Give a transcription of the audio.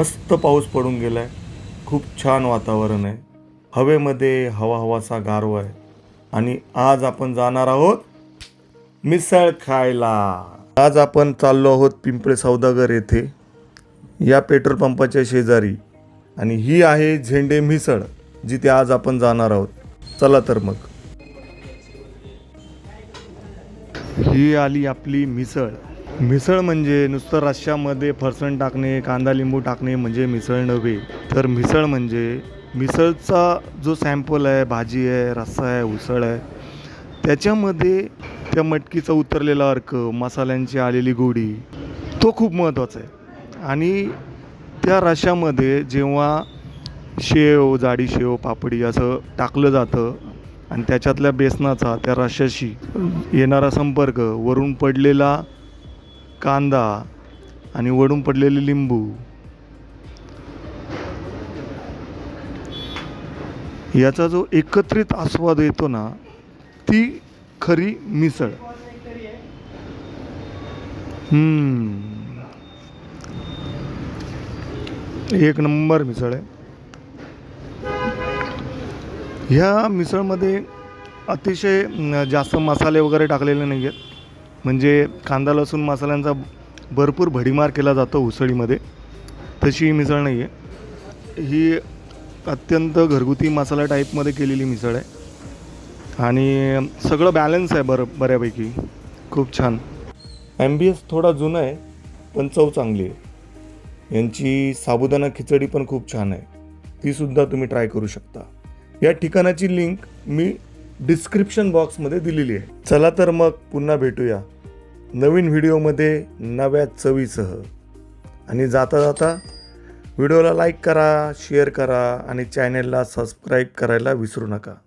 मस्त पाऊस पडून गेला आहे खूप छान वातावरण आहे. हवेमध्ये हवा हवासा गारवा आहे. आणि आज आपण जाणार आहोत मिसळ खायला. आज आपण चाललो आहोत पिंपळे सौदागर येथे. या पेट्रोल पंपाच्या शेजारी. आणि ही आहे झेंडे मिसळ जिथे आज आपण जाणार आहोत. चला तर मग. ही आली आपली मिसळ. मिसळ म्हणजे नुसतं रश्श्यामध्ये फरसाण टाकणे कांदा लिंबू टाकणे म्हणजे मिसळ नव्हे. तर मिसळ म्हणजे मिसळचा जो सॅम्पल आहे भाजी आहे रस्सा आहे उसळ आहे त्याच्यामध्ये त्या मटकीचा उतरलेला अर्क मसाल्यांची आलेली गोडी तो खूप महत्त्वाचा आहे. आणि त्या रश्श्यामध्ये जेव्हा शेव जाडी शेव पापडी असं टाकलं जातं आणि त्याच्यातल्या बेसनाचा त्या रश्श्याशी येणारा संपर्क वरून पडलेला कांदा आणि वडून पडलेले लिंबू. याचा जो एकत्रित आस्वाद येतो ना ती खरी मिसळ. एक नंबर मिसळ आहे. ह्या मिसळमध्ये अतिशय जास्त मसाले वगैरे टाकलेले नाही आहेत म्हणजे कांदा लसूण मसाल्यांचा भरपूर भडीमार केला जातो उसळीमध्ये. तशी ही मिसळ नाही आहे ही अत्यंत घरगुती मसाला टाईपमध्ये केलेली मिसळ आहे. आणि सगळं बॅलन्स आहे बरं बऱ्यापैकी. खूप छान. एम बी एस थोडा जुना आहे पण चव चांगली आहे. यांची साबुदाणा खिचडी पण खूप छान आहे. तीसुद्धा तुम्ही ट्राय करू शकता. या ठिकाणाची लिंक मी डिस्क्रिप्शन बॉक्समध्ये दिलेली आहे. चला तर मग पुन्हा भेटूया. नवीन व्हिडिओमध्ये नव्या चवीसह. आणि जाता जाता व्हिडिओला लाईक करा शेअर करा आणि चॅनेलला सबस्क्राईब करायला विसरू नका.